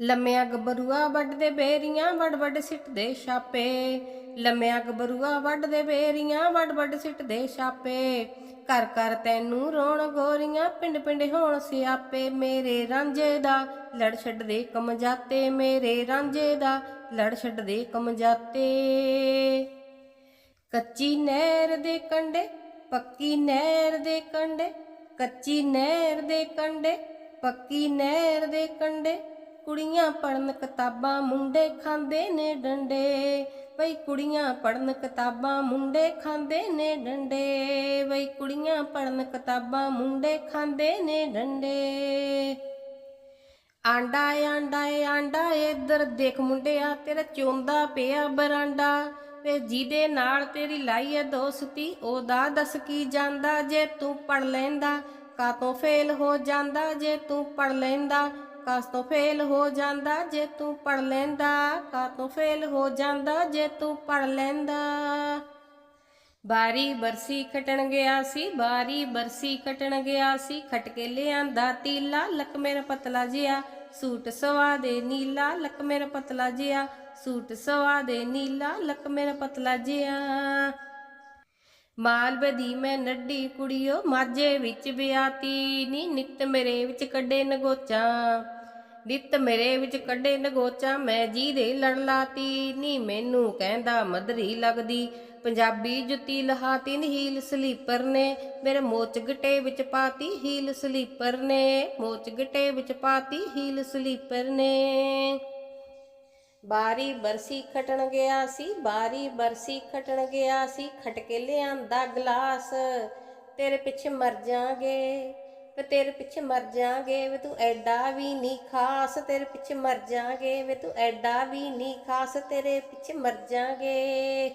ਲੰਮਿਆਂ ਗੱਭਰੂਆ ਵੱਢਦੇ ਬੇਰੀਆਂ ਵੱਡ ਵੱਡ ਸਿੱਟਦੇ ਛਾਪੇ। ਲੰਮਿਆਂ ਗੱਭਰੂਆ ਵੱਢਦੇ ਬੇਰੀਆਂ ਵੱਡ ਵੱਡ ਸਿੱਟਦੇ ਛਾਪੇ। ਘਰ ਘਰ ਤੈਨੂੰ ਰੋਣ ਗੋਰੀਆਂ, ਪਿੰਡ ਪਿੰਡ ਹੋਣ ਸਿਆਪੇ। ਮੇਰੇ ਰਾਂਝੇ ਦਾ ਲੜ ਛੱਡਦੇ ਕਮ ਜਾਤੇ ਮੇਰੇ ਰਾਂਝੇ ਦਾ ਲੜ ਛੱਡਦੇ ਕਮਜ਼ਾਤੇ। ਕੱਚੀ ਨਹਿਰ ਦੇ ਕੰਢੇ, ਪੱਕੀ ਨਹਿਰ ਦੇ ਕੰਢੇ, ਕੱਚੀ ਨਹਿਰ ਦੇ ਕੰਡੇ ਪੱਕੀ ਨਹਿਰ ਦੇ ਕੰਡੇ ਕੁੜੀਆਂ ਪੜਨ ਕਿਤਾਬਾਂ ਮੁੰਡੇ ਖਾਂਦੇ ਨੇ ਡੰਡੇ। ਬਈ ਕੁੜੀਆਂ ਪੜਨ ਕਿਤਾਬਾਂ ਮੁੰਡੇ ਖਾਂਦੇ ਨੇ ਡੰਡੇ। ਬਈ ਕੁੜੀਆਂ ਪੜਨ ਕਿਤਾਬਾਂ ਮੁੰਡੇ ਖਾਂਦੇ ਨੇ ਡੰਡੇ। ਆਂਡਾ ਆਂਡਾ ਏ, ਆਂਡਾ ਇੱਧਰ ਦੇਖ ਮੁੰਡਿਆ, ਤੇਰਾ ਚੋਂਦਾ ਪਿਆ ਬਰਾਂਡਾ। ਵੇ ਜਿਹਦੇ ਨਾਲ ਤੇਰੀ ਲਾਈ ਐ ਦੋਸਤੀ, ਉਹਦਾ ਦੱਸ ਕੀ ਜਾਂਦਾ? ਜੇ ਤੂੰ ਪੜ ਲੈਂਦਾ ਕਾਤੋਂ ਫੇਲ ਹੋ ਜਾਂਦਾ? ਜੇ ਤੂੰ ਪੜ ਲੈਂਦਾ ਕਾਤੋਂ ਫੇਲ ਹੋ ਜਾਂਦਾ ਜੇ ਤੂੰ ਪੜ ਲੈਂਦਾ, ਕਾਤੋਂ ਫੇਲ ਹੋ ਜਾਂਦਾ ਜੇ ਤੂੰ ਪੜ ਲੈਂਦਾ। ਬਾਰੀ ਬਰਸੀ ਖਟਣ ਗਿਆ ਸੀ, ਬਾਰੀ ਬਰਸੀ ਖਟਣ ਗਿਆ ਸੀ ਖਟ ਕੇ ਲਿਆਂਦਾ ਤੀਲਾ ਲੱਕ ਮੇਰਾ ਪਤਲਾ ਜਿਆ ਸੂਟ ਸਵਾ ਦੇ ਨੀਲਾ ਲੱਕ ਮੇਰਾ ਪਤਲਾ ਜਿਆ ਸੂਟ ਸਵਾ ਦੇ ਨੀਲਾ ਲੱਕ ਮੇਰਾ ਪਤਲਾ ਜਿਆ ਮਾਲਵੇ ਦੀ ਮੈਂ ਨੱਡੀ ਕੁੜੀਓ, ਮਾਝੇ ਵਿੱਚ ਵਿਆਤੀ ਨੀ, ਨਿੱਤ ਮੇਰੇ ਵਿੱਚ ਕੱਢੇ ਨਗੋਚਾਂ। ਨਿੱਤ ਮੇਰੇ ਵਿੱਚ ਕੱਢੇ ਨਗੋਚਾ, ਮੈਂ ਜੀ ਦੇ ਲੜ ਲਾਤੀ। ਨੀ ਮੈਨੂੰ ਕਹਿੰਦਾ ਮਧਰੀ ਲੱਗਦੀ। ਪੰਜਾਬੀ ਜੁੱਤੀ ਲਹਾਤੀ ਨੀ ਹੀਲ ਸਲੀਪਰ ਨੇ। ਮੇਰੇ ਮੋਚ ਗਟੇ ਵਿੱਚ ਪਾਤੀ ਹੀਲ ਸਲੀਪਰ ਨੇ। ਮੋਚ ਗਟੇ ਵਿੱਚ ਪਾਤੀ ਹੀਲ ਸਲੀਪਰ ਨੇ। ਬਾਰੀ ਬਰਸੀ ਖਟਣ ਗਿਆ ਸੀ, ਬਾਰੀ ਬਰਸੀ ਖਟਣ ਗਿਆ ਸੀ। ਖਟ ਕੇ ਲਿਆਂਦਾ ਗਲਾਸ। ਤੇਰੇ ਪਿੱਛੇ ਮਰ ਜਾਾਂਗੇ। ਵੇ ਤੇਰੇ ਪਿੱਛੇ ਮਰ ਜਾਾਂਗੇ ਵੇ ਤੂੰ ਐਡਾ ਵੀ ਨਹੀਂ ਖਾਸ, ਤੇਰੇ ਪਿੱਛੇ ਮਰ ਜਾਾਂਗੇ ਵੇ ਤੂੰ ਐਡਾ ਵੀ ਨਹੀਂ ਖਾਸ, ਤੇਰੇ ਪਿੱਛੇ ਮਰ ਜਾਾਂਗੇ